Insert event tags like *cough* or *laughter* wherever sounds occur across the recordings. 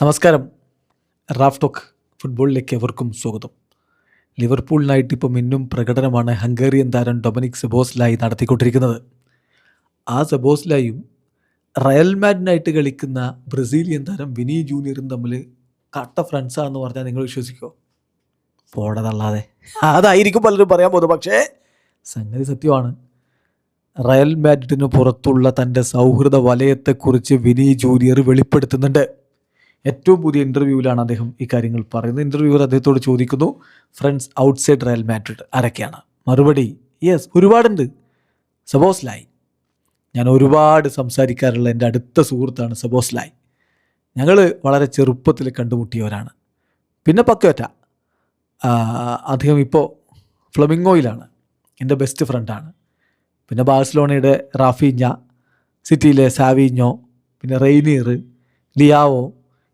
നമസ്കാരം. Raf talk ഫുട്ബോളിലേക്ക് എവർക്കും സ്വാഗതം. ലിവർപൂളിനായിട്ട് ഇപ്പോൾ മിന്നും പ്രകടനമാണ് ഹംഗേറിയൻ താരം ഡൊമിനിക് സെബോസ്ലായി നടത്തിക്കൊണ്ടിരിക്കുന്നത്. ആ സെബോസ്ലായും റയൽ മാഡിനായിട്ട് കളിക്കുന്ന ബ്രസീലിയൻ താരം വിനി ജൂനിയറും തമ്മിൽ കട്ട ഫ്രണ്ട്സാണെന്ന് പറഞ്ഞാൽ നിങ്ങൾ വിശ്വസിക്കുമോ പോടതല്ലാതെ അതായിരിക്കും പലരും പറയാൻ പോകുന്നത്. പക്ഷേ സംഗതി സത്യമാണ്. റയൽ മാഡ്രിഡിന് പുറത്തുള്ള തന്റെ സൗഹൃദ വലയത്തെക്കുറിച്ച് വിനി ജൂനിയർ വെളിപ്പെടുത്തുന്നുണ്ട്. ഏറ്റവും പുതിയ ഇന്റർവ്യൂവിലാണ് അദ്ദേഹം ഇക്കാര്യങ്ങൾ കാര്യങ്ങൾ പറയുന്നത്. ഇന്റർവ്യൂവർ അദ്ദേഹത്തോട് ചോദിക്കുന്നു ഫ്രണ്ട്സ് ഔട്ട്സൈഡ് റയൽ മാഡ്രിഡ് ആരൊക്കെയാണ്? മറുപടി യെസ് ഒരുപാടുണ്ട്. സബോസ് ലായ് ഞാൻ ഒരുപാട് സംസാരിക്കാറുള്ള എന്റെ അടുത്ത സുഹൃത്താണ് സബോസ് ലായ് ഞങ്ങൾ വളരെ ചെറുപ്പത്തിൽ കണ്ടുമുട്ടിയവരാണ്. പിന്നെ പക്കോറ്റ അദ്ദേഹം ഇപ്പോൾ ഫ്ലമിങ്ങോയിലാണ് എന്റെ ബെസ്റ്റ് ഫ്രണ്ടാണ് പിന്നെ ബാഴ്സലോണയുടെ റാഫീഞ്ഞ സിറ്റിയിലെ സാവിഞ്ഞോ പിന്നെ റെയ്നീർ ലിയാവോ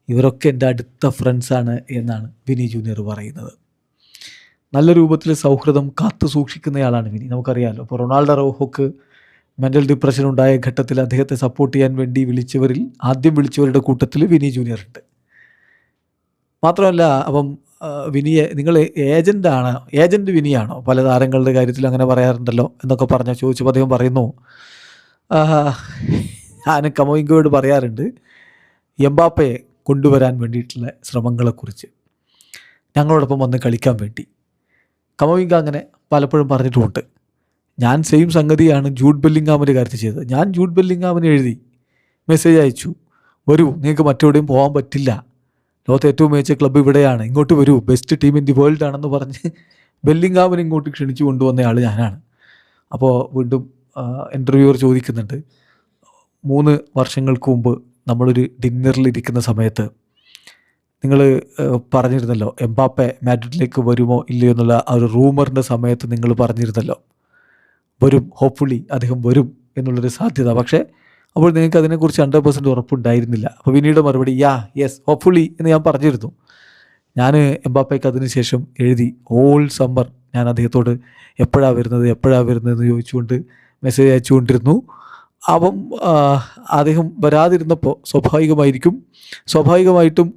ഇവരൊക്കെ എന്റെ അടുത്ത ഫ്രണ്ട്സാണ് എന്നാണ് വിനി ജൂനിയർ പറയുന്നത്. നല്ല രൂപത്തിൽ സൗഹൃദം കാത്തു സൂക്ഷിക്കുന്നയാളാണ് വിനി. നമുക്കറിയാമല്ലോ അപ്പോൾ റൊണാൾഡോ റോഹോക്ക് മെന്റൽ ഡിപ്രഷൻ ഉണ്ടായ ഘട്ടത്തിൽ അദ്ദേഹത്തെ സപ്പോർട്ട് ചെയ്യാൻ വേണ്ടി വിളിച്ചവരിൽ ആദ്യം വിളിച്ചവരുടെ കൂട്ടത്തിൽ വിനി ജൂനിയർ ഉണ്ട്. മാത്രമല്ല അപ്പം വിനിയെ നിങ്ങൾ ഏജന്റാണ് ഏജന്റ് വിനിയാണോ? പല താരങ്ങളുടെ കാര്യത്തിൽ അങ്ങനെ പറയാറുണ്ടല്ലോ എന്നൊക്കെ പറഞ്ഞാൽ ചോദിച്ചപ്പോൾ അദ്ദേഹം പറയുന്നു ഞാൻ കമോയിങ്കോയോട് പറയാറുണ്ട് എംബാപ്പയെ കൊണ്ടുവരാൻ വേണ്ടിയിട്ടുള്ള ശ്രമങ്ങളെക്കുറിച്ച്. ഞങ്ങളോടൊപ്പം വന്ന് കളിക്കാൻ വേണ്ടി. കമവിങ്ക അങ്ങനെ പലപ്പോഴും പറഞ്ഞിട്ടുമുണ്ട് ഞാൻ സെയിം സംഗതിയാണ് ജൂഡ് ബെല്ലിങ്ങാമിന്റെ കാര്യത്തിൽ ചെയ്തത്. ഞാൻ ജൂഡ് ബെല്ലിങ്ങാമിന് എഴുതി മെസ്സേജ് അയച്ചു. വരൂ നിങ്ങൾക്ക് മറ്റെവിടെയും പോകാൻ പറ്റില്ല. ലോകത്തെ ഏറ്റവും മികച്ച ക്ലബ്ബ് ഇവിടെയാണ്. ഇങ്ങോട്ട് വരൂ. Best team in the world ആണെന്ന് പറഞ്ഞ് ബെല്ലിങ്ങാമിനെ ഇങ്ങോട്ട് ക്ഷണിച്ചു കൊണ്ടുവന്ന ആൾ ഞാനാണ്. അപ്പോൾ വീണ്ടും ഇന്റർവ്യൂവർ ചോദിക്കുന്നുണ്ട്. മൂന്ന് വർഷങ്ങൾക്ക് മുമ്പ് നമ്മളൊരു ഡിന്നറിൽ ഇരിക്കുന്ന സമയത്ത് നിങ്ങൾ പറഞ്ഞിരുന്നല്ലോ എംബാപ്പെ മാഡ്രിഡിലേക്ക് വരുമോ ഇല്ലയോ എന്നുള്ള ആ ഒരു റൂമറിന്റെ സമയത്ത് നിങ്ങൾ പറഞ്ഞിരുന്നല്ലോ. വരും ഹോപ്പ്ഫുള്ളി അദ്ദേഹം വരും എന്നുള്ളൊരു സാധ്യത. പക്ഷേ അപ്പോൾ നിങ്ങൾക്ക് അതിനെക്കുറിച്ച് ഹൺഡ്രഡ് പെർസെന്റ് ഉറപ്പുണ്ടായിരുന്നില്ല. അപ്പോൾ പിന്നീട് മറുപടി യാ യെസ് ഹോപ്പ്ഫുള്ളി എന്ന് ഞാൻ പറഞ്ഞിരുന്നു. ഞാൻ എംബാപ്പയ്ക്ക് അതിന് ശേഷം എഴുതി ഓൾ സമ്മർ ഞാൻ അദ്ദേഹത്തോട് എപ്പോഴാണ് വരുന്നത് എപ്പോഴാണ് വരുന്നത് എന്ന് ചോദിച്ചുകൊണ്ട് മെസ്സേജ് അയച്ചുകൊണ്ടിരുന്നു. അപ്പം അദ്ദേഹം വരാതിരുന്നപ്പോൾ സ്വാഭാവികമായിരിക്കും. സ്വാഭാവികമായിട്ടും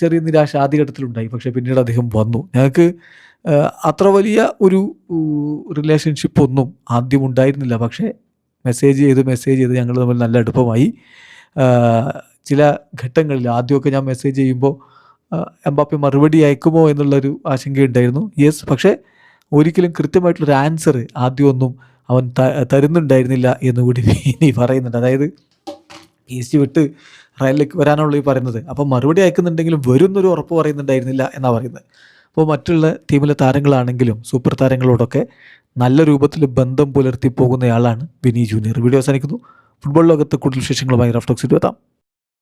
ചെറിയ നിരാശ ആദ്യഘട്ടത്തിലുണ്ടായി. പക്ഷേ പിന്നീട് അദ്ദേഹം വന്നു. ഞങ്ങൾക്ക് അത്ര വലിയ ഒരു റിലേഷൻഷിപ്പ് ഒന്നും ആദ്യം ഉണ്ടായിരുന്നില്ല. പക്ഷേ മെസ്സേജ് ചെയ്ത് മെസ്സേജ് ചെയ്ത് ഞങ്ങൾ തമ്മിൽ നല്ല അടുപ്പമായി. ചില ഘട്ടങ്ങളിൽ ആദ്യമൊക്കെ ഞാൻ മെസ്സേജ് ചെയ്യുമ്പോൾ എംബാപ്പി മറുപടി അയക്കുമോ എന്നുള്ളൊരു ആശങ്കയുണ്ടായിരുന്നു. യെസ് പക്ഷേ ഒരിക്കലും കൃത്യമായിട്ടുള്ളൊരു ആൻസർ ആദ്യമൊന്നും അവൻ തരുന്നുണ്ടായിരുന്നില്ല എന്നുകൂടി ഇനി *laughs* പറയുന്നുണ്ട്. അതായത് ഈസ്റ്റ് വിട്ട് റയലിലേക്ക് വരാനുള്ള ഈ പറയുന്നത്. അപ്പം മറുപടി അയക്കുന്നുണ്ടെങ്കിലും വരുന്നൊരു ഉറപ്പ് പറയുന്നുണ്ടായിരുന്നില്ല എന്നാണ് പറയുന്നത്. അപ്പോൾ മറ്റുള്ള ടീമിലെ താരങ്ങളാണെങ്കിലും സൂപ്പർ താരങ്ങളോടൊക്കെ നല്ല രൂപത്തിൽ ബന്ധം പുലർത്തി പോകുന്നയാളാണ് വിനി ജൂനിയർ. വീഡിയോ അവസാനിക്കുന്നു. ഫുട്ബോൾ ലോകത്ത് കൂടുതൽ വിശേഷങ്ങളുമായി റഫ്ടോക്സ് എത്താം